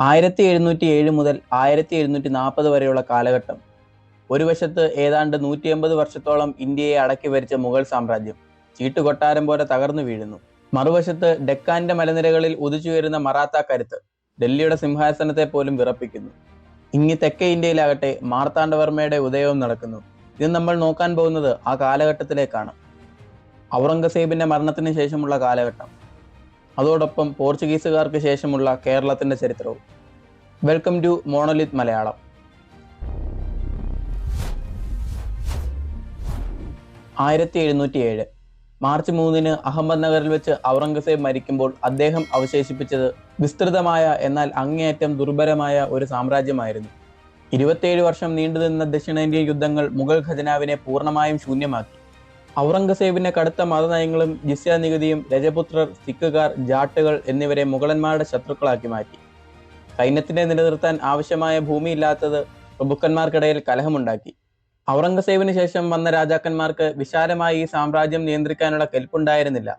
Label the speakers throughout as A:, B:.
A: ആയിരത്തി എഴുന്നൂറ്റി ഏഴ് മുതൽ ആയിരത്തി എഴുന്നൂറ്റി നാൽപ്പത് വരെയുള്ള കാലഘട്ടം. ഒരു വശത്ത് ഏതാണ്ട് നൂറ്റി അമ്പത് വർഷത്തോളം ഇന്ത്യയെ അടക്കി ഭരിച്ച മുഗൾ സാമ്രാജ്യം ചീട്ടുകൊട്ടാരം പോലെ തകർന്നു വീഴുന്നു. മറുവശത്ത് ഡെക്കാന്റെ മലനിരകളിൽ ഉദിച്ചുയരുന്ന മറാത്ത കരുത്ത് ഡൽഹിയുടെ സിംഹാസനത്തെ പോലും വിറപ്പിക്കുന്നു. ഇങ്ങി തെക്കേ ഇന്ത്യയിലാകട്ടെ മാർത്താണ്ഡവർമ്മയുടെ ഉദയവും നടക്കുന്നു. ഇത് നമ്മൾ നോക്കാൻ പോകുന്നത് ആ കാലഘട്ടത്തിലേക്കാണ്. ഔറംഗസേബിന്റെ മരണത്തിന് ശേഷമുള്ള കാലഘട്ടം. അതോടൊപ്പം പോർച്ചുഗീസുകാർക്ക് ശേഷമുള്ള കേരളത്തിന്റെ ചരിത്രവും. Welcome to monolith Malayalam. ആയിരത്തി എഴുന്നൂറ്റി ഏഴ് മാർച്ച് മൂന്നിന് അഹമ്മദ് നഗറിൽ വെച്ച് ഔറംഗസേബ് മരിക്കുമ്പോൾ അദ്ദേഹം അവശേഷിപ്പിച്ചത് വിസ്തൃതമായ എന്നാൽ അങ്ങേയറ്റം ദുർബലമായ ഒരു സാമ്രാജ്യമായിരുന്നു. ഇരുപത്തിയേഴ് വർഷം നീണ്ടുനിന്ന ദക്ഷിണേന്ത്യൻ യുദ്ധങ്ങൾ മുഗൾ ഖജനാവിനെ പൂർണമായും ശൂന്യമാക്കി. ഔറംഗസേബിന്റെ കടുത്ത മതനയങ്ങളും ജിസ്യ നികുതിയും രജപുത്രർ സിഖുകാർ ജാട്ടുകൾ എന്നിവരെ മുഗളന്മാരുടെ ശത്രുക്കളാക്കി മാറ്റി. സൈന്യത്തിനെ നിലനിർത്താൻ ആവശ്യമായ ഭൂമിയില്ലാത്തത് പ്രഭുക്കന്മാർക്കിടയിൽ കലഹമുണ്ടാക്കി. ഔറംഗസേബിന് ശേഷം വന്ന രാജാക്കന്മാർക്ക് വിശാലമായി ഈ സാമ്രാജ്യം നിയന്ത്രിക്കാനുള്ള കെൽപ്പുണ്ടായിരുന്നില്ല.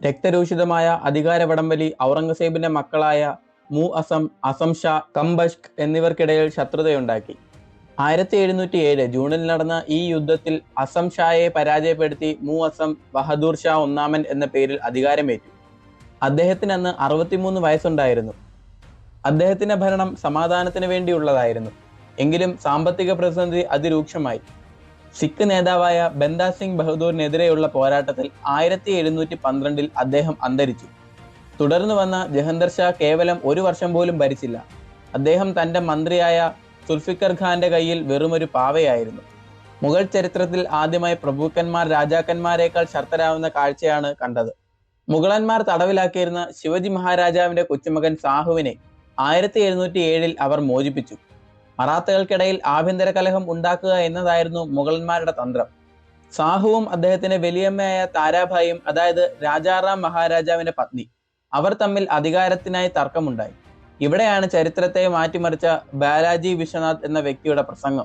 A: രക്തരൂഷിതമായ അധികാര വടംവലി ഔറംഗസേബിന്റെ മക്കളായ മു അസം അസംഷ കംബഷ്ക് എന്നിവർക്കിടയിൽ ശത്രുതയുണ്ടാക്കി. ആയിരത്തി എഴുന്നൂറ്റി ഏഴ് ജൂണിൽ നടന്ന ഈ യുദ്ധത്തിൽ അസം ഷായെ പരാജയപ്പെടുത്തി മു അസം ബഹദൂർ ഷാ ഒന്നാമൻ എന്ന പേരിൽ അധികാരമേറ്റു. അദ്ദേഹത്തിന് അന്ന് അറുപത്തിമൂന്ന് വയസ്സുണ്ടായിരുന്നു. അദ്ദേഹത്തിന്റെ ഭരണം സമാധാനത്തിന് വേണ്ടിയുള്ളതായിരുന്നു. എങ്കിലും സാമ്പത്തിക പ്രതിസന്ധി അതിരൂക്ഷമായി. സിഖ് നേതാവായ ബന്ദാ സിംഗ് ബഹദൂറിനെതിരെയുള്ള പോരാട്ടത്തിൽ ആയിരത്തി എഴുന്നൂറ്റി പന്ത്രണ്ടിൽ അദ്ദേഹം അന്തരിച്ചു. തുടർന്ന് വന്ന ജഹന്ദർ ഷാ കേവലം ഒരു വർഷം പോലും ഭരിച്ചില്ല. അദ്ദേഹം തന്റെ മന്ത്രിയായ സുൽഫിക്കർ ഖാന്റെ കയ്യിൽ വെറുമൊരു പാവയായിരുന്നു. മുഗൾ ചരിത്രത്തിൽ ആദ്യമായി പ്രഭുക്കന്മാർ രാജാക്കന്മാരെക്കാൾ ശർത്തരാവുന്ന കാഴ്ചയാണ് കണ്ടത്. മുഗളന്മാർ തടവിലാക്കിയിരുന്ന ശിവജി മഹാരാജാവിന്റെ കൊച്ചുമകൻ സാഹുവിനെ ആയിരത്തി എഴുന്നൂറ്റി ഏഴിൽ അവർ മോചിപ്പിച്ചു. മറാത്തകൾക്കിടയിൽ ആഭ്യന്തര കലഹം ഉണ്ടാക്കുക എന്നതായിരുന്നു മുഗളന്മാരുടെ തന്ത്രം. സാഹുവും അദ്ദേഹത്തിന്റെ വലിയമ്മയായ താരാഭായും അതായത് രാജാറാം മഹാരാജാവിന്റെ പത്നി അവർ തമ്മിൽ അധികാരത്തിനായി തർക്കമുണ്ടായി. ഇവിടെയാണ് ചരിത്രത്തെ മാറ്റിമറിച്ച ബാലാജി വിശ്വനാഥ് എന്ന വ്യക്തിയുടെ പ്രസംഗം.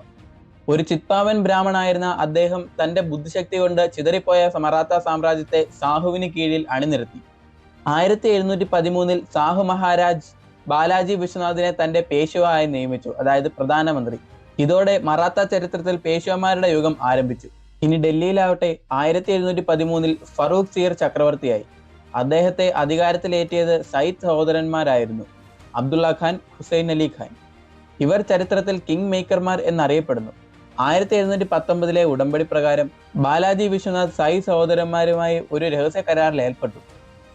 A: ഒരു ചിത്പാവൻ ബ്രാഹ്മണായിരുന്ന അദ്ദേഹം തന്റെ ബുദ്ധിശക്തി കൊണ്ട് ചിതറിപ്പോയ മറാത്ത സാമ്രാജ്യത്തെ സാഹുവിന് കീഴിൽ അണിനിരത്തി. ആയിരത്തി എഴുന്നൂറ്റി പതിമൂന്നിൽ സാഹു മഹാരാജ് ബാലാജി വിശ്വനാഥിനെ തന്റെ പേശുവായി നിയമിച്ചു അതായത് പ്രധാനമന്ത്രി. ഇതോടെ മറാത്ത ചരിത്രത്തിൽ പേശുവമാരുടെ യുഗം ആരംഭിച്ചു. ഇനി ഡൽഹിയിലാവട്ടെ ആയിരത്തി എഴുന്നൂറ്റി പതിമൂന്നിൽ ഫറൂഖ് സീർ ചക്രവർത്തിയായി. അദ്ദേഹത്തെ അധികാരത്തിലേറ്റിയത് സയ്യിദ് സഹോദരന്മാരായിരുന്നു. അബ്ദുള്ള ഖാൻ ഹുസൈൻ അലി ഖാൻ. ഇവർ ചരിത്രത്തിൽ കിങ് മേക്കർമാർ എന്നറിയപ്പെടുന്നു. ആയിരത്തി എഴുന്നൂറ്റി പത്തൊമ്പതിലെ ഉടമ്പടി പ്രകാരം ബാലാജി വിശ്വനാഥ് സായി സഹോദരന്മാരുമായി ഒരു രഹസ്യ കരാറിൽ ഏർപ്പെട്ടു.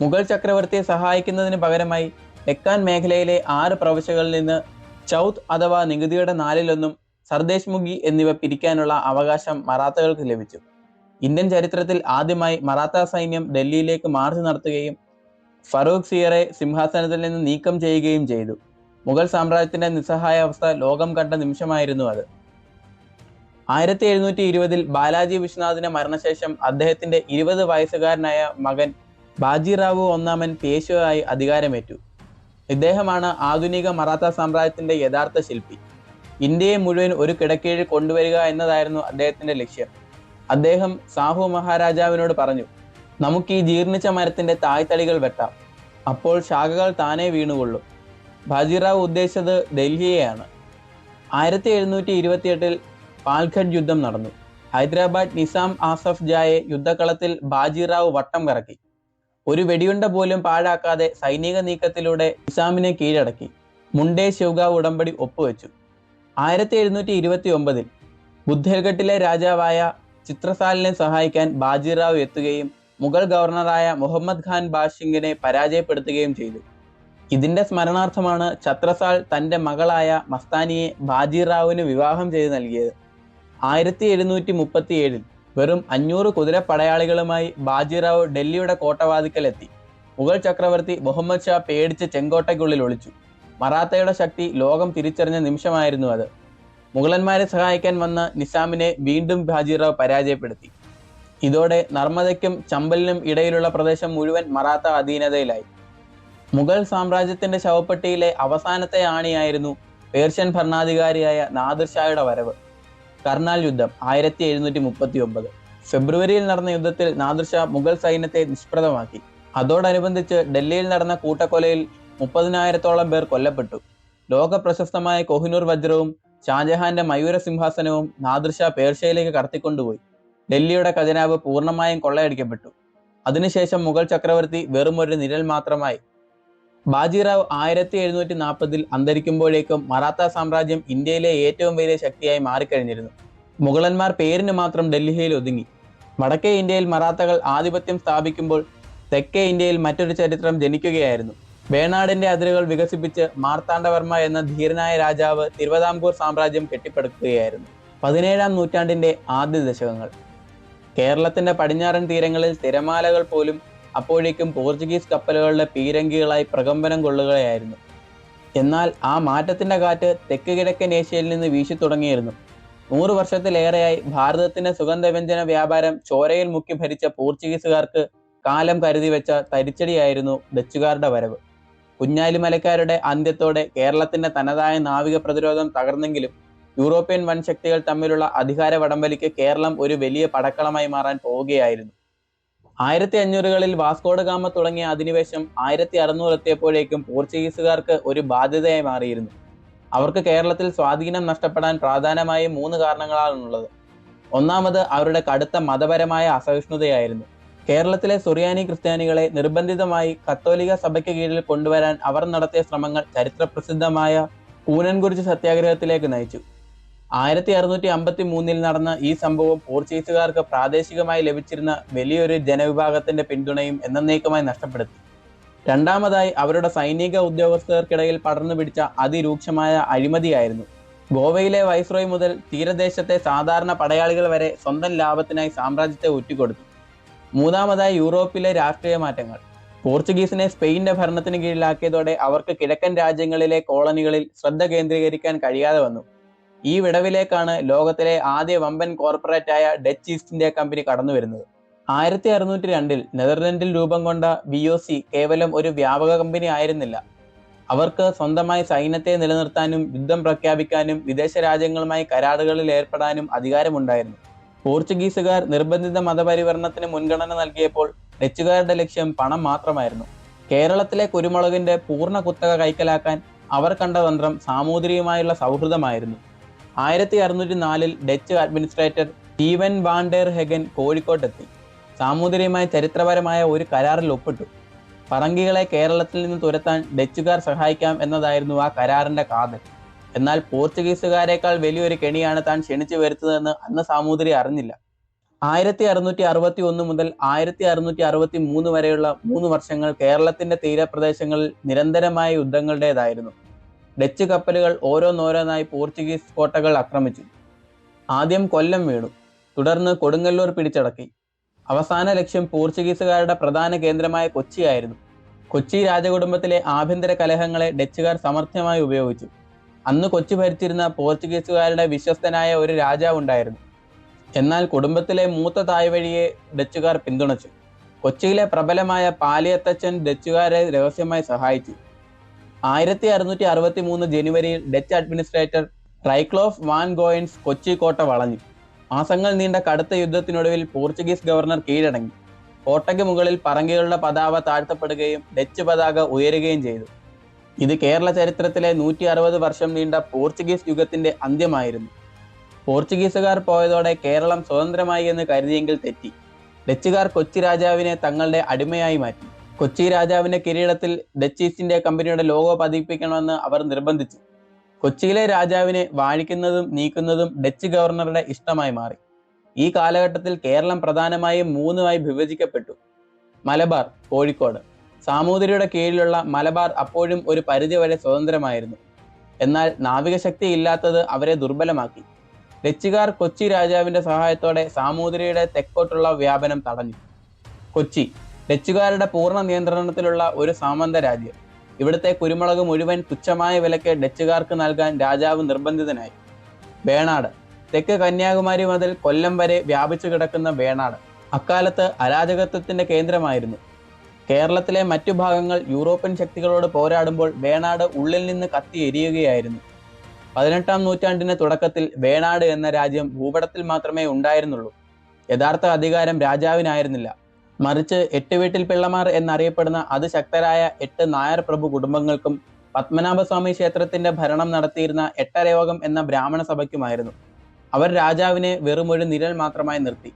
A: മുഗൾ ചക്രവർത്തിയെ സഹായിക്കുന്നതിന് പകരമായി ഡെക്കാൻ മേഖലയിലെ ആറ് പ്രവിശ്യകളിൽ നിന്ന് ചൗത്ത് അഥവാ നികുതിയുടെ നാലിലൊന്നും സർദേശ് മുഖി എന്നിവ പിരിക്കാനുള്ള അവകാശം മറാത്തകൾക്ക് ലഭിച്ചു. ഇന്ത്യൻ ചരിത്രത്തിൽ ആദ്യമായി മറാത്ത സൈന്യം ഡൽഹിയിലേക്ക് മാർച്ച് നടത്തുകയും ഫറൂഖ് സിയറെ സിംഹാസനത്തിൽ നിന്ന് നീക്കം ചെയ്യുകയും ചെയ്തു. മുഗൾ സാമ്രാജ്യത്തിന്റെ നിസ്സഹായ അവസ്ഥ ലോകം കണ്ട നിമിഷമായിരുന്നു അത്. ആയിരത്തി എഴുന്നൂറ്റി ഇരുപതിൽ ബാലാജി വിശ്വനാഥിന്റെ മരണശേഷം അദ്ദേഹത്തിന്റെ ഇരുപത് വയസ്സുകാരനായ മകൻ ബാജിറാവു ഒന്നാമൻ പേശുവായി അധികാരമേറ്റു. ഇദ്ദേഹമാണ് ആധുനിക മറാത്ത സാമ്രാജ്യത്തിന്റെ യഥാർത്ഥ ശില്പി. ഇന്ത്യയെ മുഴുവൻ ഒരു കിടക്കീഴിൽ കൊണ്ടുവരിക എന്നതായിരുന്നു അദ്ദേഹത്തിന്റെ ലക്ഷ്യം. അദ്ദേഹം സാഹു മഹാരാജാവിനോട് പറഞ്ഞു നമുക്ക് ഈ ജീർണിച്ച മരത്തിന്റെ തായ്തളികൾ വെട്ടാം. അപ്പോൾ ശാഖകൾ താനേ വീണുകൊള്ളും. ബാജിറാവ് ഉദ്ദേശിച്ചത് ഡൽഹിയെയാണ്. ആയിരത്തി എഴുന്നൂറ്റി ഇരുപത്തിയെട്ടിൽ പാൽഘട്ട് യുദ്ധം നടന്നു. ഹൈദരാബാദ് നിസാം ആസഫ് ജായെ യുദ്ധക്കളത്തിൽ ബാജിറാവ് വട്ടം കറക്കി. ഒരു വെടിയുണ്ട പോലും പാഴാക്കാതെ സൈനിക നീക്കത്തിലൂടെ നിസാമിനെ കീഴടക്കി. മുണ്ടേ ശിവഗാവ് ഉടമ്പടി ഒപ്പുവെച്ചു. ആയിരത്തി എഴുന്നൂറ്റി ഇരുപത്തി ഒമ്പതിൽ ബുദ്ധൽഘട്ടിലെ രാജാവായ ചിത്രസാലിനെ സഹായിക്കാൻ ബാജിറാവ് എത്തുകയും മുഗൾ ഗവർണറായ മുഹമ്മദ് ഖാൻ ബാഷിംഗിനെ പരാജയപ്പെടുത്തുകയും ചെയ്തു. ഇതിന്റെ സ്മരണാർത്ഥമാണ് ഛത്രസാൽ തന്റെ മകളായ മസ്താനിയെ ബാജിറാവുവിന് വിവാഹം ചെയ്തു നൽകിയത്. ആയിരത്തി എഴുന്നൂറ്റി മുപ്പത്തി ഏഴിൽ വെറും അഞ്ഞൂറ് കുതിര പടയാളികളുമായി ബാജിറാവ് ഡൽഹിയുടെ കോട്ടവാതിക്കൽ എത്തി മുഗൾ ചക്രവർത്തി മുഹമ്മദ് ഷാ പേടിച്ച് ചെങ്കോട്ടയ്ക്കുള്ളിൽ ഒളിച്ചു. മറാത്തയുടെ ശക്തി ലോകം തിരിച്ചറിഞ്ഞ നിമിഷമായിരുന്നു അത്. മുഗളന്മാരെ സഹായിക്കാൻ വന്ന നിസാമിനെ വീണ്ടും ബാജിറാവ് പരാജയപ്പെടുത്തി. ഇതോടെ നർമ്മദയ്ക്കും ചമ്പലിനും ഇടയിലുള്ള പ്രദേശം മുഴുവൻ മറാത്ത അധീനതയിലായി. മുഗൾ സാമ്രാജ്യത്തിന്റെ ശവപ്പെട്ടിയിലെ അവസാനത്തെ ആണിയായിരുന്നു പേർഷ്യൻ ഭരണാധികാരിയായ നാദിർഷായുടെ വരവ്. കർണാൽ യുദ്ധം ആയിരത്തി എഴുന്നൂറ്റി മുപ്പത്തി ഒമ്പത് ഫെബ്രുവരിയിൽ നടന്ന യുദ്ധത്തിൽ നാദിർഷാ മുഗൾ സൈന്യത്തെ നിഷ്പ്രദമാക്കി. അതോടനുബന്ധിച്ച് ഡൽഹിയിൽ നടന്ന കൂട്ടക്കൊലയിൽ മുപ്പതിനായിരത്തോളം പേർ കൊല്ലപ്പെട്ടു. ലോക പ്രശസ്തമായ കൊഹിനൂർ വജ്രവും ഷാജഹാന്റെ മയൂര സിംഹാസനവും നാദിർഷാ പേർഷ്യയിലേക്ക് കടത്തിക്കൊണ്ടുപോയി. ഡൽഹിയുടെ ഖജനാവ് പൂർണമായും കൊള്ളയടിക്കപ്പെട്ടു. അതിനുശേഷം മുഗൾ ചക്രവർത്തി വെറും ഒരു നിഴൽ മാത്രമായി. ബാജിറാവ് ആയിരത്തി എഴുന്നൂറ്റി നാൽപ്പതിൽ അന്തരിക്കുമ്പോഴേക്കും മറാത്ത സാമ്രാജ്യം ഇന്ത്യയിലെ ഏറ്റവും വലിയ ശക്തിയായി മാറിക്കഴിഞ്ഞിരുന്നു. മുഗളന്മാർ പേരിന് മാത്രം ഡൽഹിയിൽ ഒതുങ്ങി. വടക്കേ ഇന്ത്യയിൽ മറാത്തകൾ ആധിപത്യം സ്ഥാപിക്കുമ്പോൾ തെക്കേ ഇന്ത്യയിൽ മറ്റൊരു ചരിത്രം ജനിക്കുകയായിരുന്നു. വേണാടിന്റെ അതിരുകൾ വികസിപ്പിച്ച് മാർത്താണ്ഡവർമ്മ എന്ന ധീരനായ രാജാവ് തിരുവിതാംകൂർ സാമ്രാജ്യം കെട്ടിപ്പടുക്കുകയായിരുന്നു. പതിനേഴാം നൂറ്റാണ്ടിന്റെ ആദ്യ ദശകങ്ങൾ. കേരളത്തിന്റെ പടിഞ്ഞാറൻ തീരങ്ങളിൽ തിരമാലകൾ പോലും അപ്പോഴേക്കും പോർച്ചുഗീസ് കപ്പലുകളുടെ പീരങ്കികളായി പ്രകമ്പനം കൊള്ളുകയായിരുന്നു. എന്നാൽ ആ മാറ്റത്തിന്റെ കാറ്റ് തെക്ക് കിഴക്കൻ ഏഷ്യയിൽ നിന്ന് വീശി തുടങ്ങിയിരുന്നു. നൂറ് വർഷത്തിലേറെയായി ഭാരതത്തിന്റെ സുഗന്ധവ്യഞ്ജന വ്യാപാരം ചോരയിൽ മുക്കി ഭരിച്ച പോർച്ചുഗീസുകാർക്ക് കാലം കരുതി വെച്ച തരിച്ചടിയായിരുന്നു ഡച്ചുകാരുടെ വരവ്. കുഞ്ഞാലിമലക്കാരുടെ അന്ത്യത്തോടെ കേരളത്തിന്റെ തനതായ നാവിക പ്രതിരോധം തകർന്നെങ്കിലും യൂറോപ്യൻ വൻശക്തികൾ തമ്മിലുള്ള അധികാര വടംവലിക്ക് കേരളം ഒരു വലിയ പടക്കളമായി മാറാൻ പോവുകയായിരുന്നു. ആയിരത്തി അഞ്ഞൂറുകളിൽ വാസ്കോഡ് ഗാമ തുടങ്ങിയ അധിനിവേശം ആയിരത്തി അറുന്നൂറ് എത്തിയപ്പോഴേക്കും പോർച്ചുഗീസുകാർക്ക് ഒരു ബാധ്യതയായി മാറിയിരുന്നു. അവർക്ക് കേരളത്തിൽ സ്വാധീനം നഷ്ടപ്പെടാൻ പ്രധാനമായും മൂന്ന് കാരണങ്ങളാണുള്ളത് ഒന്നാമത് അവരുടെ കടുത്ത മതപരമായ അസഹിഷ്ണുതയായിരുന്നു. കേരളത്തിലെ സുറിയാനി ക്രിസ്ത്യാനികളെ നിർബന്ധിതമായി കത്തോലിക സഭയ്ക്ക് കീഴിൽ കൊണ്ടുവരാൻ അവർ നടത്തിയ ശ്രമങ്ങൾ ചരിത്രപ്രസിദ്ധമായ കൂനൻകുറിച്ച് സത്യാഗ്രഹത്തിലേക്ക് നയിച്ചു. ആയിരത്തി അറുന്നൂറ്റി അമ്പത്തി മൂന്നിൽ നടന്ന ഈ സംഭവം പോർച്ചുഗീസുകാർക്ക് പ്രാദേശികമായി ലഭിച്ചിരുന്ന വലിയൊരു ജനവിഭാഗത്തിന്റെ പിന്തുണയും എന്നേക്കുമായി നഷ്ടപ്പെടുത്തി. രണ്ടാമതായി അവരുടെ സൈനിക ഉദ്യോഗസ്ഥർക്കിടയിൽ പടർന്നു പിടിച്ച അതിരൂക്ഷമായ അഴിമതിയായിരുന്നു. ഗോവയിലെ വൈസ്രോയ് മുതൽ തീരദേശത്തെ സാധാരണ പടയാളികൾ വരെ സ്വന്തം ലാഭത്തിനായി സാമ്രാജ്യത്തെ ഒറ്റിക്കൊടുത്തു മൂന്നാമതായി യൂറോപ്പിലെ രാഷ്ട്രീയ മാറ്റങ്ങൾ. പോർച്ചുഗീസിനെ സ്പെയിന്റെ ഭരണത്തിന് കീഴിലാക്കിയതോടെ അവർക്ക് കിഴക്കൻ രാജ്യങ്ങളിലെ കോളനികളിൽ ശ്രദ്ധ കേന്ദ്രീകരിക്കാൻ കഴിയാതെ വന്നു. ഈ വിടവിലേക്കാണ് ലോകത്തിലെ ആദ്യ വമ്പൻ കോർപ്പറേറ്റായ ഡച്ച് ഈസ്റ്റ് ഇന്ത്യ കമ്പനി കടന്നു വരുന്നത്. ആയിരത്തി അറുന്നൂറ്റി രണ്ടിൽ നെതർലൻഡിൽ രൂപം കൊണ്ട വി ഒ സി കേവലം ഒരു വ്യാപക കമ്പനി ആയിരുന്നില്ല. അവർക്ക് സ്വന്തമായി സൈന്യത്തെ നിലനിർത്താനും യുദ്ധം പ്രഖ്യാപിക്കാനും വിദേശ രാജ്യങ്ങളുമായി കരാറുകളിൽ ഏർപ്പെടാനും അധികാരമുണ്ടായിരുന്നു. പോർച്ചുഗീസുകാർ നിർബന്ധിത മതപരിവർത്തനത്തിന് മുൻഗണന നൽകിയപ്പോൾ ഡച്ചുകാരുടെ ലക്ഷ്യം പണം മാത്രമായിരുന്നു. കേരളത്തിലെ കുരുമുളകിന്റെ പൂർണ കുത്തക കൈക്കലാക്കാൻ അവർ കണ്ട തന്ത്രം സാമൂതിരിയുമായുള്ള സൗഹൃദമായിരുന്നു. ആയിരത്തി അറുന്നൂറ്റി നാലിൽ Dutch administrator Steven Vander Hagen കോഴിക്കോട്ടെത്തി. സാമൂതിരിയുമായി ചരിത്രപരമായ ഒരു കരാറിൽ ഒപ്പിട്ടു. പറങ്കികളെ കേരളത്തിൽ നിന്ന് തുരത്താൻ ഡച്ചുകാർ സഹായിക്കാം എന്നതായിരുന്നു ആ കരാറിന്റെ കാതൽ. എന്നാൽ പോർച്ചുഗീസുകാരേക്കാൾ വലിയൊരു കെണിയാണ് താൻ ക്ഷണിച്ചു വരുത്തതെന്ന് അന്ന് സാമൂതിരി അറിഞ്ഞില്ല. ആയിരത്തി അറുന്നൂറ്റി അറുപത്തി ഒന്ന് മുതൽ ആയിരത്തി അറുന്നൂറ്റി അറുപത്തി മൂന്ന് വരെയുള്ള മൂന്ന് വർഷങ്ങൾ കേരളത്തിന്റെ തീരപ്രദേശങ്ങളിൽ നിരന്തരമായ യുദ്ധങ്ങളുടേതായിരുന്നു. ഡച്ച് കപ്പലുകൾ ഓരോന്നോരോന്നായി പോർച്ചുഗീസ് കോട്ടകൾ ആക്രമിച്ചു. ആദ്യം കൊല്ലം വീണു. തുടർന്ന് കൊടുങ്ങല്ലൂർ പിടിച്ചടക്കി. അവസാന ലക്ഷ്യം പോർച്ചുഗീസുകാരുടെ പ്രധാന കേന്ദ്രമായ കൊച്ചിയായിരുന്നു. കൊച്ചി രാജകുടുംബത്തിലെ ആഭ്യന്തര കലഹങ്ങളെ ഡച്ചുകാർ സമർത്ഥമായി ഉപയോഗിച്ചു. അന്ന് കൊച്ചി ഭരിച്ചിരുന്ന പോർച്ചുഗീസുകാരുടെ വിശ്വസ്തനായ ഒരു രാജാവ് ഉണ്ടായിരുന്നു. എന്നാൽ കുടുംബത്തിലെ മൂത്ത തായ്വഴിയെ ഡച്ചുകാർ പിന്തുണച്ചു. കൊച്ചിയിലെ പ്രബലമായ പാലിയത്തച്ഛൻ ഡച്ചുകാരെ രഹസ്യമായി സഹായിച്ചു. ആയിരത്തി അറുന്നൂറ്റി അറുപത്തി മൂന്ന് ജനുവരിയിൽ Dutch administrator Rijcklof van Goens Kochi കോട്ട വളഞ്ഞു. മാസങ്ങൾ നീണ്ട കടുത്ത യുദ്ധത്തിനൊടുവിൽ പോർച്ചുഗീസ് ഗവർണർ കീഴടങ്ങി. കോട്ടയ്ക്ക് മുകളിൽ പറങ്കികളുടെ പതാക താഴ്ത്തപ്പെടുകയും ഡച്ച് പതാക ഉയരുകയും ചെയ്തു. ഇത് കേരള ചരിത്രത്തിലെ നൂറ്റി അറുപത് വർഷം നീണ്ട പോർച്ചുഗീസ് യുഗത്തിന്റെ അന്ത്യമായിരുന്നു. പോർച്ചുഗീസുകാർ പോയതോടെ കേരളം സ്വതന്ത്രമായി എന്ന് കരുതിയെങ്കിൽ തെറ്റി. ഡച്ചുകാർ കൊച്ചി രാജാവിനെ തങ്ങളുടെ അടിമയായി മാറ്റി. കൊച്ചി രാജാവിന്റെ കിരീടത്തിൽ ഡച്ച് ഈസ്റ്റ് കമ്പനിയുടെ ലോഗോ പതിപ്പിക്കണമെന്ന് അവർ നിർബന്ധിച്ചു. കൊച്ചിയിലെ രാജാവിനെ വാഴിക്കുന്നതും നീക്കുന്നതും ഡച്ച് ഗവർണറുടെ ഇഷ്ടമായി മാറി. ഈ കാലഘട്ടത്തിൽ കേരളം പ്രധാനമായും മൂന്നുമായി വിഭജിക്കപ്പെട്ടു. മലബാർ കോഴിക്കോട്. സാമൂതിരിയുടെ കീഴിലുള്ള മലബാർ അപ്പോഴും ഒരു പരിധിവരെ സ്വതന്ത്രമായിരുന്നു. എന്നാൽ നാവികശക്തി ഇല്ലാത്തത് അവരെ ദുർബലമാക്കി. ഡച്ചുകാർ കൊച്ചി രാജാവിന്റെ സഹായത്തോടെ സാമൂതിരിയുടെ തെക്കോട്ടുള്ള വ്യാപനം തടഞ്ഞു. കൊച്ചി ഡച്ചുകാരുടെ പൂർണ നിയന്ത്രണത്തിലുള്ള ഒരു സാമന്ത രാജ്യം. ഇവിടുത്തെ കുരുമുളക് മുഴുവൻ തുച്ഛമായ വിലക്ക് ഡച്ചുകാർക്ക് നൽകാൻ രാജാവ് നിർബന്ധിതനായി. വേണാട്. തെക്ക് കന്യാകുമാരി മുതൽ കൊല്ലം വരെ വ്യാപിച്ചു കിടക്കുന്ന വേണാട് അക്കാലത്ത് അരാജകത്വത്തിന്റെ കേന്ദ്രമായിരുന്നു. കേരളത്തിലെ മറ്റു ഭാഗങ്ങൾ യൂറോപ്യൻ ശക്തികളോട് പോരാടുമ്പോൾ വേണാട് ഉള്ളിൽ നിന്ന് കത്തി എരിയുകയായിരുന്നു. പതിനെട്ടാം നൂറ്റാണ്ടിന്റെ തുടക്കത്തിൽ വേണാട് എന്ന രാജ്യം ഭൂപടത്തിൽ മാത്രമേ ഉണ്ടായിരുന്നുള്ളൂ. യഥാർത്ഥ അധികാരം രാജാവിനായിരുന്നില്ല. മറിച്ച് എട്ട് വീട്ടിൽ പിള്ളമാർ എന്നറിയപ്പെടുന്ന അതിശക്തരായ എട്ട് നായർ പ്രഭു കുടുംബങ്ങൾക്കും പത്മനാഭസ്വാമി ക്ഷേത്രത്തിന്റെ ഭരണം നടത്തിയിരുന്ന എട്ടരയോഗം എന്ന ബ്രാഹ്മണ സഭയ്ക്കുമായിരുന്നു അവർ രാജാവിനെ വെറുമൊരു നിഴൽ മാത്രമായി നിർത്തി.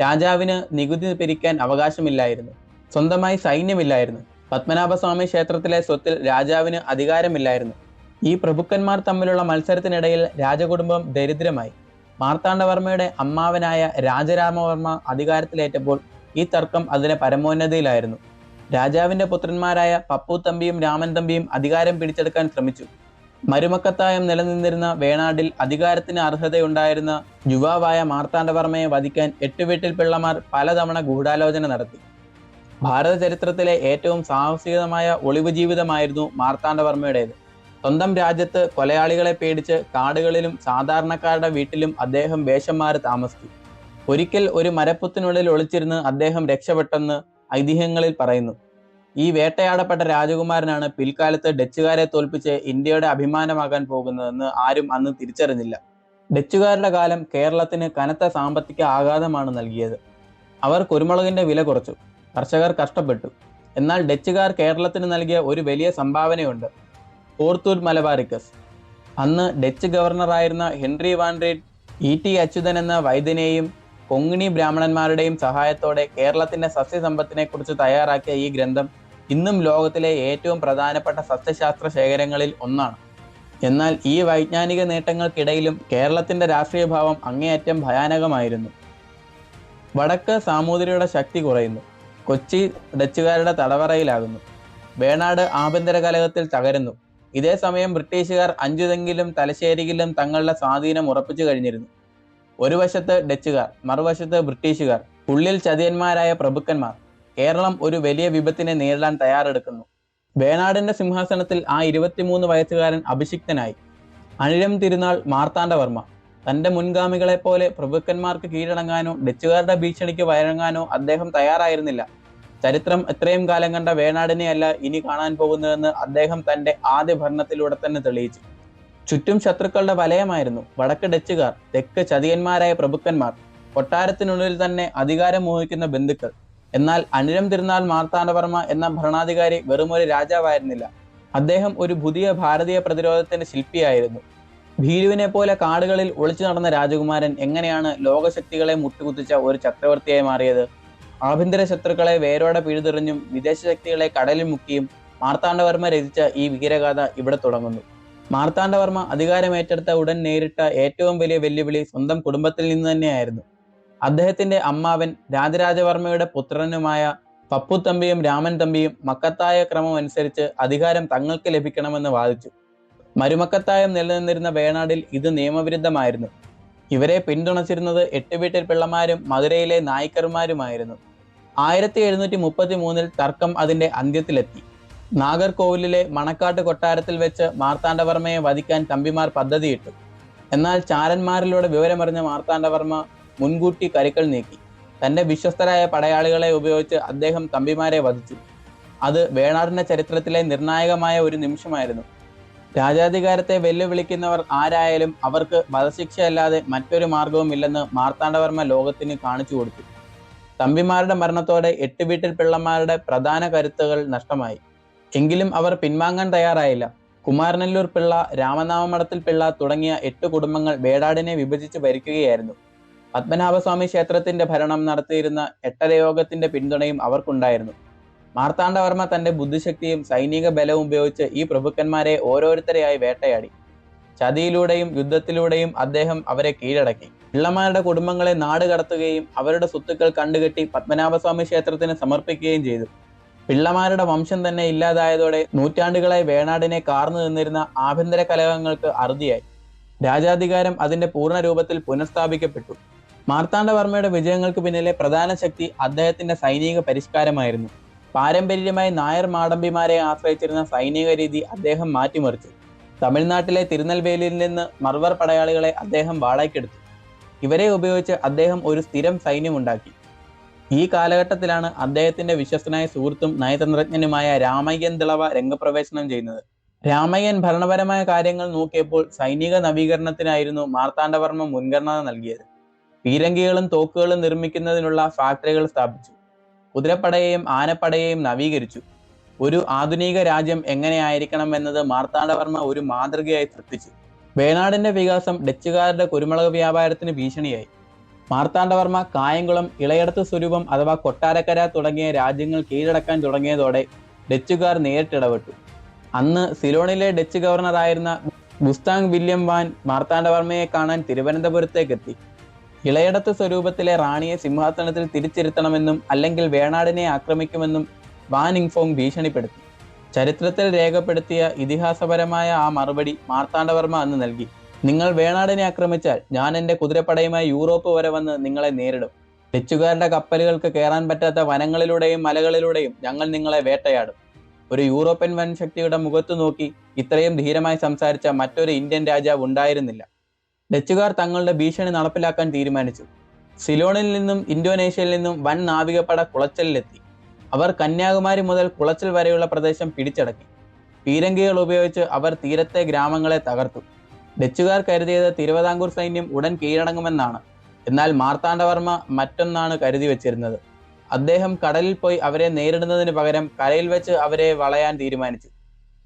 A: രാജാവിന് നികുതി പിരിക്കാൻ അവകാശമില്ലായിരുന്നു. സ്വന്തമായി സൈന്യമില്ലായിരുന്നു. പത്മനാഭസ്വാമി ക്ഷേത്രത്തിലെ സ്വത്തിൽ രാജാവിന് അധികാരമില്ലായിരുന്നു. ഈ പ്രഭുക്കന്മാർ തമ്മിലുള്ള മത്സരത്തിനിടയിൽ രാജകുടുംബം ദരിദ്രമായി. മാർത്താണ്ഡവർമ്മയുടെ അമ്മാവനായ രാജരാമവർമ്മ അധികാരത്തിലേറ്റപ്പോൾ ഈ തർക്കം അതിന് പരമോന്നതയിലായിരുന്നു. രാജാവിന്റെ പുത്രന്മാരായ പപ്പു തമ്പിയും രാമൻ തമ്പിയും അധികാരം പിടിച്ചെടുക്കാൻ ശ്രമിച്ചു. മരുമക്കത്തായം നിലനിന്നിരുന്ന വേണാടിൽ അധികാരത്തിന് അർഹതയുണ്ടായിരുന്ന യുവാവായ മാർത്താണ്ഡവർമ്മയെ വധിക്കാൻ എട്ടുവീട്ടിൽ പിള്ളമാർ പലതവണ ഗൂഢാലോചന നടത്തി. ഭാരത ചരിത്രത്തിലെ ഏറ്റവും സാഹസികമായ ഒളിവ് ജീവിതമായിരുന്നു മാർത്താണ്ഡവർമ്മയുടേത്. സ്വന്തം രാജ്യത്ത് കൊലയാളികളെ പേടിച്ച് കാടുകളിലും സാധാരണക്കാരുടെ വീട്ടിലും അദ്ദേഹം വേഷം മാറി താമസിച്ചു. ഒരിക്കൽ ഒരു മരപ്പുത്തിനുള്ളിൽ ഒളിച്ചിരുന്ന് അദ്ദേഹം രക്ഷപ്പെട്ടെന്ന് ഐതിഹ്യങ്ങളിൽ പറയുന്നു. ഈ വേട്ടയാടപ്പെട്ട രാജകുമാരനാണ് പിൽക്കാലത്ത് ഡച്ചുകാരെ തോൽപ്പിച്ച് ഇന്ത്യയുടെ അഭിമാനമാകാൻ പോകുന്നതെന്ന് ആരും അന്ന് തിരിച്ചറിഞ്ഞില്ല. ഡച്ചുകാരുടെ കാലം കേരളത്തിന് കനത്ത സാമ്പത്തിക ആഘാതമാണ് നൽകിയത്. അവർ കുരുമുളകിന്റെ വില കുറച്ചു. കർഷകർ കഷ്ടപ്പെട്ടു. എന്നാൽ ഡച്ചുകാർ കേരളത്തിന് നൽകിയ ഒരു വലിയ സംഭാവനയുണ്ട്. പോർത്തൂർ മലബാറിക്കസ്. അന്ന് ഡച്ച് ഗവർണറായിരുന്ന ഹെൻറി വാൻഡ്രിഡ് ഇ ടി അച്യുതൻ എന്ന വൈദ്യനെയും കൊങ്ങിണി ബ്രാഹ്മണന്മാരുടെയും സഹായത്തോടെ കേരളത്തിന്റെ സസ്യസമ്പത്തിനെ കുറിച്ച് തയ്യാറാക്കിയ ഈ ഗ്രന്ഥം ഇന്നും ലോകത്തിലെ ഏറ്റവും പ്രധാനപ്പെട്ട സസ്യശാസ്ത്ര ശേഖരങ്ങളിൽ ഒന്നാണ്. എന്നാൽ ഈ വൈജ്ഞാനിക നേട്ടങ്ങൾക്കിടയിലും കേരളത്തിന്റെ രാഷ്ട്രീയ ഭാവം അങ്ങേയറ്റം ഭയാനകമായിരുന്നു. വടക്ക് സാമൂതിരിയുടെ ശക്തി കുറയുന്നു. കൊച്ചി ഡച്ചുകാരുടെ തടവറയിലാകുന്നു. വേണാട് ആഭ്യന്തര കലഹത്തിൽ തകരുന്നു. ഇതേ സമയം ബ്രിട്ടീഷുകാർ അഞ്ചുതെങ്കിലും തലശ്ശേരിയിലും തങ്ങളുടെ സ്വാധീനം ഉറപ്പിച്ചു കഴിഞ്ഞിരുന്നു. ഒരു വശത്ത് ഡച്ചുകാർ മറുവശത്ത് ബ്രിട്ടീഷുകാർ ഉള്ളിൽ ചതിയന്മാരായ പ്രഭുക്കന്മാർ. കേരളം ഒരു വലിയ വിപത്തിനെ നേരിടാൻ തയ്യാറെടുക്കുന്നു. വേണാടിന്റെ സിംഹാസനത്തിൽ ആ ഇരുപത്തിമൂന്ന് വയസ്സുകാരൻ അഭിഷിക്തനായി. അനിഴം തിരുനാൾ മാർത്താണ്ഡവർമ്മ തന്റെ മുൻഗാമികളെ പോലെ പ്രഭുക്കന്മാർക്ക് കീഴടങ്ങാനോ ഡച്ചുകാരുടെ ഭീഷണിക്ക് വഴങ്ങാനോ അദ്ദേഹം തയ്യാറായിരുന്നില്ല. ചരിത്രം എത്രയും കാലം കണ്ട വേണാടിനെയല്ല ഇനി കാണാൻ പോകുന്നതെന്ന് അദ്ദേഹം തന്റെ ആദ്യ ഭരണത്തിലൂടെ തന്നെ തെളിയിച്ചു. ചുറ്റും ശത്രുക്കളുടെ വലയമായിരുന്നു. വടക്ക് ഡച്ചുകാർ തെക്ക് ചതിയന്മാരായ പ്രഭുക്കന്മാർ കൊട്ടാരത്തിനുള്ളിൽ തന്നെ അധികാരം മോഹിക്കുന്ന ബന്ധുക്കൾ. എന്നാൽ അനുരം തിരുനാൾ മാർത്താണ്ഡവർമ്മ എന്ന ഭരണാധികാരി വെറുമൊരു രാജാവായിരുന്നില്ല. അദ്ദേഹം ഒരു പുതിയ ഭാരതീയ പ്രതിരോധത്തിന്റെ ശില്പിയായിരുന്നു. ഭീരുവിനെ പോലെ കാടുകളിൽ ഒളിച്ചു നടന്ന രാജകുമാരൻ എങ്ങനെയാണ് ലോകശക്തികളെ മുട്ടുകുത്തിച്ച ഒരു ചക്രവർത്തിയായി മാറിയത്? ആഭ്യന്തര ശത്രുക്കളെ വേരോടെ പിഴുതെറിഞ്ഞും വിദേശ ശക്തികളെ കടലിൽ മുക്കിയും മാർത്താണ്ഡവർമ്മ രചിച്ച ഈ വീരഗാഥ ഇവിടെ തുടങ്ങുന്നു. മാർത്താണ്ഡവർമ്മ അധികാരമേറ്റെടുത്ത ഉടൻ നേരിട്ട ഏറ്റവും വലിയ വെല്ലുവിളി സ്വന്തം കുടുംബത്തിൽ നിന്ന് തന്നെയായിരുന്നു. അദ്ദേഹത്തിന്റെ അമ്മാവൻ രാജരാജവർമ്മയുടെ പുത്രനുമായ പപ്പു തമ്പിയും രാമൻ തമ്പിയും മക്കത്തായ ക്രമം അനുസരിച്ച് അധികാരം തങ്ങൾക്ക് ലഭിക്കണമെന്ന് വാദിച്ചു. മരുമക്കത്തായം നിലനിന്നിരുന്ന വേണാടിൽ ഇത് നിയമവിരുദ്ധമായിരുന്നു. ഇവരെ പിന്തുണച്ചിരുന്നത് എട്ട് എട്ടുവീട്ടിൽ പിള്ളമാരും മധുരയിലെ നായ്ക്കർമാരുമായിരുന്നു ആയിരത്തി എഴുന്നൂറ്റി മുപ്പത്തി മൂന്നിൽ തർക്കം അതിന്റെ അന്ത്യത്തിലെത്തി. നാഗർകോവിലിലെ മണക്കാട്ട് കൊട്ടാരത്തിൽ വെച്ച് മാർത്താണ്ഡവർമ്മയെ വധിക്കാൻ തമ്പിമാർ പദ്ധതിയിട്ടു. എന്നാൽ ചാരന്മാരിലൂടെ വിവരമറിഞ്ഞ മാർത്താണ്ഡവർമ്മ മുൻകൂട്ടി കരുക്കൾ നീക്കി. തന്റെ വിശ്വസ്തരായ പടയാളികളെ ഉപയോഗിച്ച് അദ്ദേഹം തമ്പിമാരെ വധിച്ചു. അത് വേണാടിന്റെ ചരിത്രത്തിലെ നിർണായകമായ ഒരു നിമിഷമായിരുന്നു. രാജാധികാരത്തെ വെല്ലുവിളിക്കുന്നവർ ആരായാലും അവർക്ക് വധശിക്ഷയല്ലാതെ മറ്റൊരു മാർഗവുമില്ലെന്ന് മാർത്താണ്ഡവർമ്മ ലോകത്തിന് കാണിച്ചു കൊടുത്തു. തമ്പിമാരുടെ മരണത്തോടെ എട്ട് വീട്ടിൽ പിള്ളമാരുടെ പ്രധാന കരുത്തുകൾ നഷ്ടമായി. എങ്കിലും അവർ പിൻവാങ്ങാൻ തയ്യാറായില്ല. കുമാരനല്ലൂർ പിള്ള രാമനാമമഠത്തിൽ പിള്ള തുടങ്ങിയ എട്ട് കുടുംബങ്ങൾ വേടാടിനെ വിഭജിച്ച് ഭരിക്കുകയായിരുന്നു. പത്മനാഭസ്വാമി ക്ഷേത്രത്തിന്റെ ഭരണം നടത്തിയിരുന്ന എട്ടരയോഗത്തിന്റെ പിന്തുണയും അവർക്കുണ്ടായിരുന്നു. മാർത്താണ്ഡവർമ്മ തന്റെ ബുദ്ധിശക്തിയും സൈനിക ബലവും ഉപയോഗിച്ച് ഈ പ്രഭുക്കന്മാരെ ഓരോരുത്തരെയായി വേട്ടയാടി. ചതിയിലൂടെയും യുദ്ധത്തിലൂടെയും അദ്ദേഹം അവരെ കീഴടക്കി. പിള്ളമാരുടെ കുടുംബങ്ങളെ നാട് കടത്തുകയും അവരുടെ സ്വത്തുക്കൾ കണ്ടുകെട്ടി പത്മനാഭസ്വാമി ക്ഷേത്രത്തിന് സമർപ്പിക്കുകയും ചെയ്തു. പിള്ളമാരുടെ വംശം തന്നെ ഇല്ലാതായതോടെ നൂറ്റാണ്ടുകളായി വേണാടിനെ കാർന്നു നിന്നിരുന്ന ആഭ്യന്തര കലഹങ്ങൾക്ക് അറുതിയായി. രാജാധികാരം അതിന്റെ പൂർണ രൂപത്തിൽ പുനഃസ്ഥാപിക്കപ്പെട്ടു. മാർത്താണ്ഡവർമ്മയുടെ വിജയങ്ങൾക്ക് പിന്നിലെ പ്രധാന ശക്തി അദ്ദേഹത്തിന്റെ സൈനിക പരിഷ്കാരമായിരുന്നു. പാരമ്പര്യമായി നായർ മാടമ്പിമാരെ ആശ്രയിച്ചിരുന്ന സൈനിക രീതി അദ്ദേഹം മാറ്റിമറിച്ചു. തമിഴ്നാട്ടിലെ തിരുനെൽവേലിയിൽ നിന്ന് മർവർ പടയാളികളെ അദ്ദേഹം വാടകയ്ക്കെടുത്തു ഇവരെ ഉപയോഗിച്ച് അദ്ദേഹം ഒരു സ്ഥിരം സൈന്യമുണ്ടാക്കി. ഈ കാലഘട്ടത്തിലാണ് അദ്ദേഹത്തിന്റെ വിശ്വസ്തനായ സുഹൃത്തും നയതന്ത്രജ്ഞനുമായ രാമയ്യൻ തിളവ രംഗപ്രവേശനം ചെയ്യുന്നത്. രാമയ്യൻ ഭരണപരമായ കാര്യങ്ങൾ നോക്കിയപ്പോൾ സൈനിക നവീകരണത്തിനായിരുന്നു മാർത്താണ്ഡവർമ്മ മുൻഗണന നൽകിയത്. പീരങ്കികളും തോക്കുകളും നിർമ്മിക്കുന്നതിനുള്ള ഫാക്ടറികൾ സ്ഥാപിച്ചു. കുതിരപ്പടയെയും ആനപ്പടയെയും നവീകരിച്ചു. ഒരു ആധുനിക രാജ്യം എങ്ങനെയായിരിക്കണം എന്നത് മാർത്താണ്ഡവർമ്മ ഒരു മാതൃകയായി സൃഷ്ടിച്ചു വേണാടിന്റെ വികാസം ഡച്ചുകാരുടെ കുരുമുളക് വ്യാപാരത്തിന് ഭീഷണിയായി. മാർത്താണ്ഡവർമ്മ കായംകുളം ഇളയടത്ത് സ്വരൂപം അഥവാ കൊട്ടാരക്കര തുടങ്ങിയ രാജ്യങ്ങൾ കീഴടക്കാൻ തുടങ്ങിയതോടെ ഡച്ചുകാർ നേരിട്ടിടപെട്ടു. അന്ന് സിലോണിലെ ഡച്ച് ഗവർണറായിരുന്ന ഗുസ്താങ് വില്യം വാൻ മാർത്താണ്ഡവർമ്മയെ കാണാൻ തിരുവനന്തപുരത്തേക്കെത്തി. ഇളയടത്ത് സ്വരൂപത്തിലെ റാണിയെ സിംഹാസനത്തിൽ തിരിച്ചിരുത്തണമെന്നും അല്ലെങ്കിൽ വേണാടിനെ ആക്രമിക്കുമെന്നും വാൻ ഇൻഫോങ് ഭീഷണിപ്പെടുത്തി. ചരിത്രത്തിൽ രേഖപ്പെടുത്തിയ ഇതിഹാസപരമായ ആ മറുപടി മാർത്താണ്ഡവർമ്മ അന്ന് നൽകി. നിങ്ങൾ വേണാടിനെ ആക്രമിച്ചാൽ ഞാൻ എന്റെ കുതിരപ്പടയുമായി യൂറോപ്പ് വരെ വന്ന് നിങ്ങളെ നേരിടും. ഡച്ചുകാരുടെ കപ്പലുകൾക്ക് കയറാൻ പറ്റാത്ത വനങ്ങളിലൂടെയും മലകളിലൂടെയും ഞങ്ങൾ നിങ്ങളെ വേട്ടയാടും. ഒരു യൂറോപ്യൻ വൻ ശക്തിയുടെ മുഖത്തു നോക്കി ഇത്രയും ധീരമായി സംസാരിച്ച മറ്റൊരു ഇന്ത്യൻ രാജാവ് ഉണ്ടായിരുന്നില്ല. ഡച്ചുകാർ തങ്ങളുടെ ഭീഷണി നടപ്പിലാക്കാൻ തീരുമാനിച്ചു. സിലോണിൽ നിന്നും ഇന്തോനേഷ്യയിൽ നിന്നും വൻ നാവികപ്പട കുളച്ചലിലെത്തി അവർ കന്യാകുമാരി മുതൽ കുളച്ചൽ വരെയുള്ള പ്രദേശം പിടിച്ചടക്കി. പീരങ്കികൾ ഉപയോഗിച്ച് അവർ തീരത്തെ ഗ്രാമങ്ങളെ തകർത്തു. ഡച്ചുകാർ കരുതിയത് തിരുവിതാംകൂർ സൈന്യം ഉടൻ കീഴടങ്ങുമെന്നാണ്. എന്നാൽ മാർത്താണ്ഡവർമ്മ മറ്റൊന്നാണ് കരുതി വെച്ചിരുന്നത്. അദ്ദേഹം കടലിൽ പോയി അവരെ നേരിടുന്നതിന് പകരം കരയിൽ വെച്ച് അവരെ വളയാൻ തീരുമാനിച്ചു.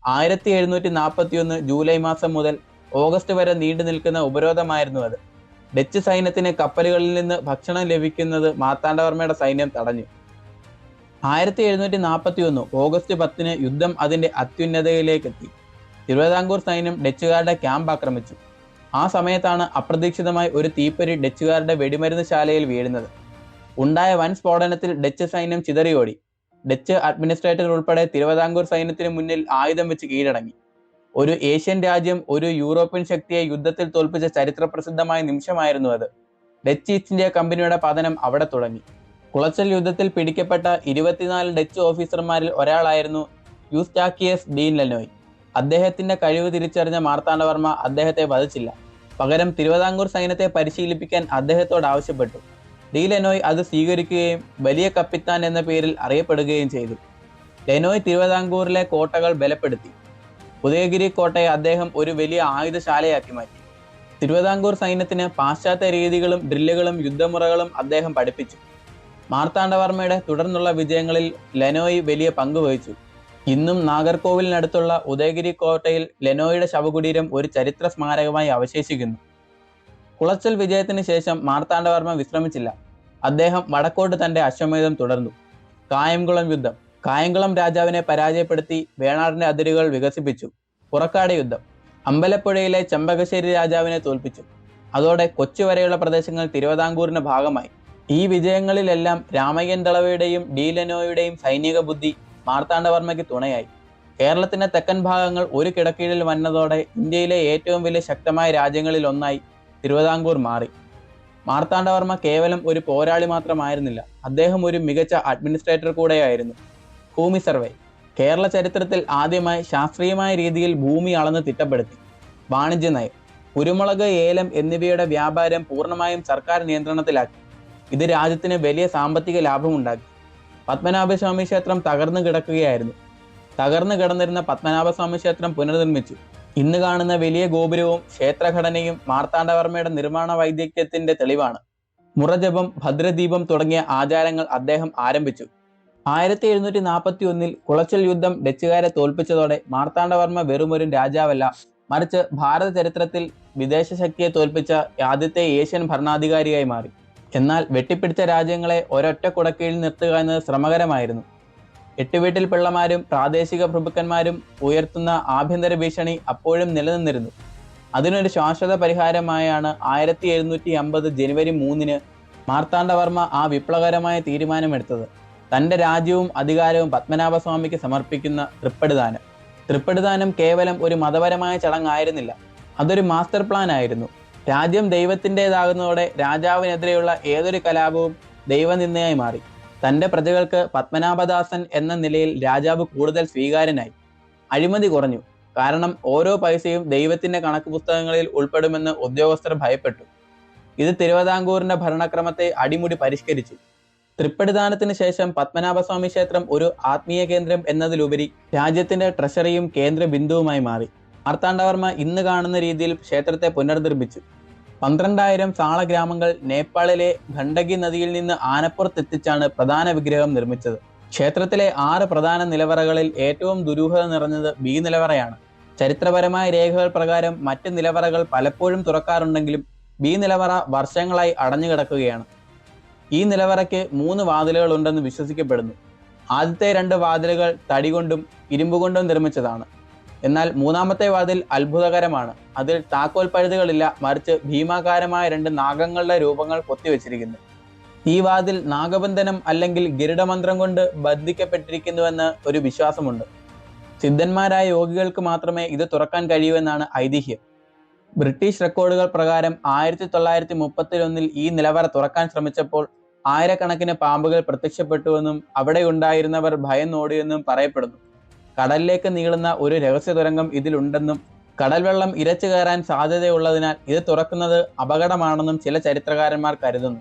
A: ആയിരത്തി എഴുന്നൂറ്റി നാൽപ്പത്തി ഒന്ന് ജൂലൈ മാസം മുതൽ ഓഗസ്റ്റ് വരെ നീണ്ടു നിൽക്കുന്ന ഉപരോധമായിരുന്നു അത്. ഡച്ച് സൈന്യത്തിന് കപ്പലുകളിൽ നിന്ന് ഭക്ഷണം ലഭിക്കുന്നത് മാർത്താണ്ഡവർമ്മയുടെ സൈന്യം തടഞ്ഞു. ആയിരത്തി എഴുന്നൂറ്റി നാൽപ്പത്തി ഒന്ന് ഓഗസ്റ്റ് പത്തിന് യുദ്ധം അതിന്റെ അത്യുന്നതയിലേക്കെത്തി. തിരുവിതാംകൂർ സൈന്യം ഡച്ചുകാരുടെ ക്യാമ്പ് ആക്രമിച്ചു. ആ സമയത്താണ് അപ്രതീക്ഷിതമായി ഒരു തീപ്പരി ഡച്ചുകാരുടെ വെടിമരുന്ന് ശാലയിൽ വീഴുന്നത്. ഉണ്ടായ വൻ സ്ഫോടനത്തിൽ ഡച്ച് സൈന്യം ചിതറിയോടി. ഡച്ച് അഡ്മിനിസ്ട്രേറ്റർ ഉൾപ്പെടെ തിരുവിതാംകൂർ സൈന്യത്തിന് മുന്നിൽ ആയുധം വെച്ച് കീഴടങ്ങി. ഒരു ഏഷ്യൻ രാജ്യം ഒരു യൂറോപ്യൻ ശക്തിയെ യുദ്ധത്തിൽ തോൽപ്പിച്ച ചരിത്രപ്രസിദ്ധമായ നിമിഷമായിരുന്നു അത്. ഡച്ച് ഈസ്റ്റ് ഇന്ത്യ കമ്പനിയുടെ പതനം അവിടെ തുടങ്ങി. കുളച്ചൽ യുദ്ധത്തിൽ പിടിക്കപ്പെട്ട ഇരുപത്തിനാല് ഡച്ച് ഓഫീസർമാരിൽ ഒരാളായിരുന്നു യൂസ്റ്റാക്കിയസ് ഡീൻ ലെനോയ്. അദ്ദേഹത്തിന്റെ കഴിവ് തിരിച്ചറിഞ്ഞ മാർത്താണ്ഡവർമ്മ അദ്ദേഹത്തെ വധിച്ചില്ല. പകരം തിരുവിതാംകൂർ സൈന്യത്തെ പരിശീലിപ്പിക്കാൻ അദ്ദേഹത്തോട് ആവശ്യപ്പെട്ടു. ഡി ലെനോയ് അത് സ്വീകരിക്കുകയും വലിയ കപ്പിത്താൻ എന്ന പേരിൽ അറിയപ്പെടുകയും ചെയ്തു. ലെനോയ് തിരുവിതാംകൂറിലെ കോട്ടകൾ ബലപ്പെടുത്തി. ഉദയഗിരി കോട്ടയെ അദ്ദേഹം ഒരു വലിയ ആയുധശാലയാക്കി മാറ്റി. തിരുവിതാംകൂർ സൈന്യത്തിന് പാശ്ചാത്യ രീതികളും ഡ്രില്ലുകളും യുദ്ധമുറകളും അദ്ദേഹം പഠിപ്പിച്ചു. മാർത്താണ്ഡവർമ്മയുടെ തുടർന്നുള്ള വിജയങ്ങളിൽ ലെനോയ് വലിയ പങ്ക് വഹിച്ചു. ഇന്നും നാഗർകോവിലിനടുത്തുള്ള ഉദയഗിരി കോട്ടയിൽ ലെനോയുടെ ശവകുടീരം ഒരു ചരിത്ര സ്മാരകമായി അവശേഷിക്കുന്നു. കുളച്ചൽ വിജയത്തിന് ശേഷം മാർത്താണ്ഡവർമ്മ വിശ്രമിച്ചില്ല. അദ്ദേഹം വടക്കോട്ട് തന്റെ അശ്വമേധം തുടർന്നു. കായംകുളം യുദ്ധം. കായംകുളം രാജാവിനെ പരാജയപ്പെടുത്തി വേണാടിന്റെ അതിരുകൾ വികസിപ്പിച്ചു. പുറക്കാട് യുദ്ധം. അമ്പലപ്പുഴയിലെ ചെമ്പകശ്ശേരി രാജാവിനെ തോൽപ്പിച്ചു. അതോടെ കൊച്ചി വരെയുള്ള പ്രദേശങ്ങൾ തിരുവിതാംകൂറിന്റെ ഭാഗമായി. ഈ വിജയങ്ങളിലെല്ലാം രാമയ്യൻ ദളവയുടെയും ഡി ലെനോയുടെയും സൈനിക ബുദ്ധി മാർത്താണ്ഡവർമ്മയ്ക്ക് തുണയായി. കേരളത്തിന്റെ തെക്കൻ ഭാഗങ്ങൾ ഒരു കിടക്കീഴിൽ വന്നതോടെ ഇന്ത്യയിലെ ഏറ്റവും വലിയ ശക്തമായ രാജ്യങ്ങളിൽ ഒന്നായി തിരുവിതാംകൂർ മാറി. മാർത്താണ്ഡവർമ്മ കേവലം ഒരു പോരാളി മാത്രമായിരുന്നില്ല അദ്ദേഹം ഒരു മികച്ച അഡ്മിനിസ്ട്രേറ്റർ കൂടെയായിരുന്നു. ഭൂമി സർവേ. കേരള ചരിത്രത്തിൽ ആദ്യമായി ശാസ്ത്രീയമായ രീതിയിൽ ഭൂമി അളന്ന് തിട്ടപ്പെടുത്തി. വാണിജ്യ നയം. കുരുമുളക് ഏലം എന്നിവയുടെ വ്യാപാരം പൂർണമായും സർക്കാർ നിയന്ത്രണത്തിലാക്കി. ഇത് രാജ്യത്തിന് വലിയ സാമ്പത്തിക ലാഭമുണ്ടാക്കി. പത്മനാഭസ്വാമി ക്ഷേത്രം തകർന്നു കിടക്കുകയായിരുന്നു. തകർന്നു കിടന്നിരുന്ന പത്മനാഭസ്വാമി ക്ഷേത്രം പുനർനിർമ്മിച്ചു. ഇന്ന് കാണുന്ന വലിയ ഗോപുരവും ക്ഷേത്രഘടനയും മാർത്താണ്ഡവർമ്മയുടെ നിർമ്മാണ വൈദഗ്ധ്യത്തിന്റെ തെളിവാണ്. മുറജപം ഭദ്രദീപം തുടങ്ങിയ ആചാരങ്ങൾ അദ്ദേഹം ആരംഭിച്ചു. ആയിരത്തി എഴുന്നൂറ്റി നാൽപ്പത്തി ഒന്നിൽ കുളച്ചൽ യുദ്ധം ഡച്ചുകാരെ തോൽപ്പിച്ചതോടെ മാർത്താണ്ഡവർമ്മ വെറുമൊരു രാജാവല്ല. മറിച്ച് ഭാരത ചരിത്രത്തിൽ വിദേശ ശക്തിയെ തോൽപ്പിച്ച ആദ്യത്തെ ഏഷ്യൻ ഭരണാധികാരിയായി മാറി. എന്നാൽ വെട്ടിപ്പിടിച്ച രാജ്യങ്ങളെ ഒരൊറ്റ കുടക്കീഴിൽ നിർത്തുക എന്നത് ശ്രമകരമായിരുന്നു. എട്ടുവീട്ടിൽ പിള്ളമാരും പ്രാദേശിക പ്രഭുക്കന്മാരും ഉയർത്തുന്ന ആഭ്യന്തര ഭീഷണി അപ്പോഴും നിലനിന്നിരുന്നു. അതിനൊരു ശാശ്വത പരിഹാരമായാണ് ആയിരത്തി എഴുന്നൂറ്റി അമ്പത് ജനുവരി മൂന്നിന് മാർത്താണ്ഡവർമ്മ ആ വിപ്ലവകരമായ തീരുമാനമെടുത്തത്. തന്റെ രാജ്യവും അധികാരവും പത്മനാഭസ്വാമിക്ക് സമർപ്പിക്കുന്ന തൃപ്പടിദാനം. തൃപ്പടിദാനം കേവലം ഒരു മതപരമായ ചടങ്ങായിരുന്നില്ല. അതൊരു മാസ്റ്റർ പ്ലാൻ ആയിരുന്നു രാജ്യം ദൈവത്തിന്റെതാകുന്നതോടെ രാജാവിനെതിരെയുള്ള ഏതൊരു കലാപവും ദൈവനിന്ദയായി മാറി. തന്റെ പ്രജകൾക്ക് പത്മനാഭദാസൻ എന്ന നിലയിൽ രാജാവ് കൂടുതൽ സ്വീകാര്യനായി. അഴിമതി കുറഞ്ഞു. കാരണം ഓരോ പൈസയും ദൈവത്തിന്റെ കണക്ക് പുസ്തകങ്ങളിൽ ഉൾപ്പെടുമെന്ന് ഉദ്യോഗസ്ഥർ ഭയപ്പെട്ടു. ഇത് തിരുവിതാംകൂറിന്റെ ഭരണക്രമത്തെ അടിമുടി പരിഷ്കരിച്ചു. തൃപ്പടിദാനത്തിന് ശേഷം പത്മനാഭസ്വാമി ക്ഷേത്രം ഒരു ആത്മീയ കേന്ദ്രം എന്നതിലുപരി രാജ്യത്തിന്റെ ട്രഷറിയും കേന്ദ്ര ബിന്ദുവുമായി മാറി. മാർത്താണ്ഡവർമ്മ ഇന്ന് കാണുന്ന രീതിയിൽ ക്ഷേത്രത്തെ പുനർനിർമ്മിച്ചു. പന്ത്രണ്ടായിരം സാളഗ്രാമങ്ങൾ നേപ്പാളിലെ ഖണ്ഡകി നദിയിൽ നിന്ന് ആനപ്പുറത്തെത്തിച്ചാണ് പ്രധാന വിഗ്രഹം നിർമ്മിച്ചത്. ക്ഷേത്രത്തിലെ ആറ് പ്രധാന നിലവറകളിൽ ഏറ്റവും ദുരൂഹത നിറഞ്ഞത് ബി നിലവറയാണ്. ചരിത്രപരമായ രേഖകൾ പ്രകാരം മറ്റ് നിലവറകൾ പലപ്പോഴും തുറക്കാറുണ്ടെങ്കിലും ബി നിലവറ വർഷങ്ങളായി അടഞ്ഞുകിടക്കുകയാണ്. ഈ നിലവറയ്ക്ക് മൂന്ന് വാതിലുകൾ ഉണ്ടെന്ന് വിശ്വസിക്കപ്പെടുന്നു. ആദ്യത്തെ രണ്ട് വാതിലുകൾ തടി കൊണ്ടും ഇരുമ്പ് കൊണ്ടും നിർമ്മിച്ചതാണ്. എന്നാൽ മൂന്നാമത്തെ വാതിൽ അത്ഭുതകരമാണ്. അതിൽ താക്കോൽ പഴുതുകളില്ല മറിച്ച് ഭീമാകാരമായ രണ്ട് നാഗങ്ങളുടെ രൂപങ്ങൾ കൊത്തിവെച്ചിരിക്കുന്നു. ഈ വാതിൽ നാഗബന്ധനം അല്ലെങ്കിൽ ഗിരിഡമന്ത്രം കൊണ്ട് ബന്ധിക്കപ്പെട്ടിരിക്കുന്നുവെന്ന് ഒരു വിശ്വാസമുണ്ട്. സിദ്ധന്മാരായ യോഗികൾക്ക് മാത്രമേ ഇത് തുറക്കാൻ കഴിയൂ എന്നാണ് ഐതിഹ്യം. ബ്രിട്ടീഷ് റെക്കോർഡുകൾ പ്രകാരം ആയിരത്തി തൊള്ളായിരത്തി മുപ്പത്തിലൊന്നിൽ ഈ നിലവറ തുറക്കാൻ ശ്രമിച്ചപ്പോൾ ആയിരക്കണക്കിന് പാമ്പുകൾ പ്രത്യക്ഷപ്പെട്ടുവെന്നും അവിടെ ഉണ്ടായിരുന്നവർ ഭയന്നോടിയെന്നും പറയപ്പെടുന്നു. കടലിലേക്ക് നീളുന്ന ഒരു രഹസ്യ തുരങ്കം ഇതിലുണ്ടെന്നും കടൽവെള്ളം ഇരച്ചു കയറാൻ സാധ്യതയുള്ളതിനാൽ ഇത് തുറക്കുന്നത് അപകടമാണെന്നും ചില ചരിത്രകാരന്മാർ കരുതുന്നു.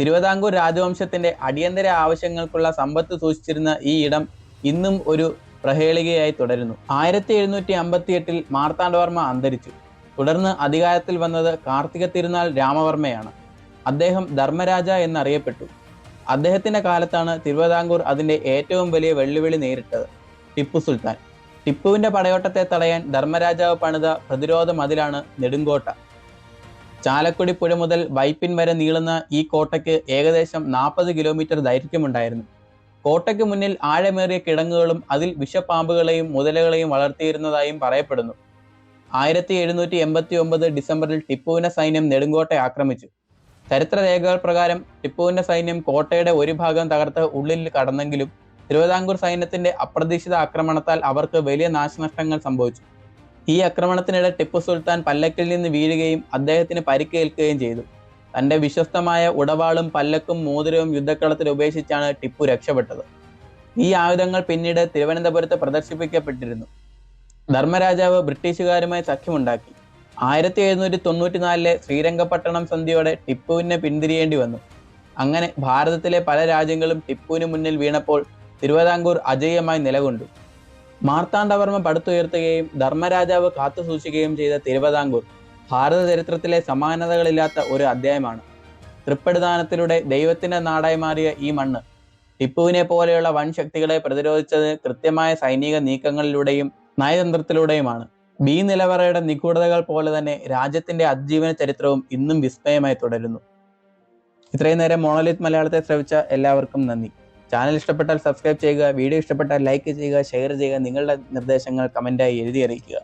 A: തിരുവിതാംകൂർ രാജവംശത്തിന്റെ അടിയന്തര ആവശ്യങ്ങൾക്കുള്ള സമ്പത്ത് സൂക്ഷിച്ചിരുന്ന ഈ ഇടം ഇന്നും ഒരു പ്രഹേളികയായി തുടരുന്നു. ആയിരത്തി എഴുന്നൂറ്റി അമ്പത്തി എട്ടിൽ മാർത്താണ്ഡവർമ്മ അന്തരിച്ചു. തുടർന്ന് അധികാരത്തിൽ വന്നത് കാർത്തിക തിരുനാൾ രാമവർമ്മയാണ്. അദ്ദേഹം ധർമ്മരാജ എന്നറിയപ്പെട്ടു. അദ്ദേഹത്തിന്റെ കാലത്താണ് തിരുവിതാംകൂർ അതിന്റെ ഏറ്റവും വലിയ വെല്ലുവിളി നേരിട്ടത്. ടിപ്പു സുൽത്താൻ. ടിപ്പുവിന്റെ പടയോട്ടത്തെ തടയാൻ ധർമ്മരാജാവ് പണിത പ്രതിരോധ മതിലാണ് നെടുങ്കോട്ട. ചാലക്കുടി പുഴ മുതൽ വൈപ്പിൻ വരെ നീളുന്ന ഈ കോട്ടയ്ക്ക് ഏകദേശം നാൽപ്പത് കിലോമീറ്റർ ദൈർഘ്യമുണ്ടായിരുന്നു. കോട്ടയ്ക്ക് മുന്നിൽ ആഴമേറിയ കിടങ്ങുകളും അതിൽ വിഷപ്പാമ്പുകളെയും മുതലകളെയും വളർത്തിയിരുന്നതായും പറയപ്പെടുന്നു. ആയിരത്തി എഴുന്നൂറ്റി എൺപത്തി ഒമ്പത് ഡിസംബറിൽ ടിപ്പുവിന്റെ സൈന്യം നെടുങ്കോട്ടെ ആക്രമിച്ചു. ചരിത്ര രേഖകൾ പ്രകാരം ടിപ്പുവിന്റെ സൈന്യം കോട്ടയുടെ ഒരു ഭാഗം തകർത്ത് ഉള്ളിൽ കടന്നെങ്കിലും തിരുവിതാംകൂർ സൈന്യത്തിന്റെ അപ്രതീക്ഷിത ആക്രമണത്താൽ അവർക്ക് വലിയ നാശനഷ്ടങ്ങൾ സംഭവിച്ചു. ഈ ആക്രമണത്തിനിടെ ടിപ്പു സുൽത്താൻ പല്ലക്കിൽ നിന്ന് വീഴുകയും അദ്ദേഹത്തിന് പരിക്കേൽക്കുകയും ചെയ്തു. തന്റെ വിശ്വസ്തമായ ഉടവാളും പല്ലക്കും മോതിരവും യുദ്ധക്കളത്തിൽ ഉപേക്ഷിച്ചാണ് ടിപ്പു രക്ഷപ്പെട്ടത്. ഈ ആയുധങ്ങൾ പിന്നീട് തിരുവനന്തപുരത്ത് പ്രദർശിപ്പിക്കപ്പെട്ടിരുന്നു. ധർമ്മരാജാവ് ബ്രിട്ടീഷുകാരുമായി സഖ്യമുണ്ടാക്കി. ആയിരത്തി എഴുന്നൂറ്റി തൊണ്ണൂറ്റിനാലിലെ ശ്രീരംഗപട്ടണം സന്ധിയോടെ ടിപ്പുവിനെ പിന്തിരിയേണ്ടി വന്നു. അങ്ങനെ ഭാരതത്തിലെ പല രാജ്യങ്ങളും ടിപ്പുവിന് മുന്നിൽ വീണപ്പോൾ തിരുവിതാംകൂർ അജയമായി നിലകൊണ്ടു. മാർത്താണ്ഡവർമ്മ പടുത്തുയർത്തുകയും ധർമ്മരാജാവ് കാത്തുസൂക്ഷിക്കുകയും ചെയ്ത തിരുവിതാംകൂർ ഭാരത ചരിത്രത്തിലെ സമാനതകളില്ലാത്ത ഒരു അധ്യായമാണ്. തൃപ്പടിദാനത്തിലൂടെ ദൈവത്തിന്റെ നാടായി മാറിയ ഈ മണ്ണ് ടിപ്പുവിനെ പോലെയുള്ള വൻ ശക്തികളെ പ്രതിരോധിച്ചത് കൃത്യമായ സൈനിക നീക്കങ്ങളിലൂടെയും നയതന്ത്രത്തിലൂടെയുമാണ്. ബി നിലവറയുടെ നിഗൂഢതകൾ പോലെ തന്നെ രാജ്യത്തിന്റെ അതിജീവന ചരിത്രവും ഇന്നും വിസ്മയമായി തുടരുന്നു. ഇത്രയും നേരം മോണലിത് മലയാളത്തെ ശ്രവിച്ച എല്ലാവർക്കും നന്ദി. ചാനൽ ഇഷ്ടപ്പെട്ടാൽ സബ്സ്ക്രൈബ് ചെയ്യുക വീഡിയോ ഇഷ്ടപ്പെട്ടാൽ ലൈക്ക് ചെയ്യുക ഷെയർ ചെയ്യുക നിങ്ങളുടെ നിർദ്ദേശങ്ങൾ കമന്റായി എഴുതി അറിയിക്കുക.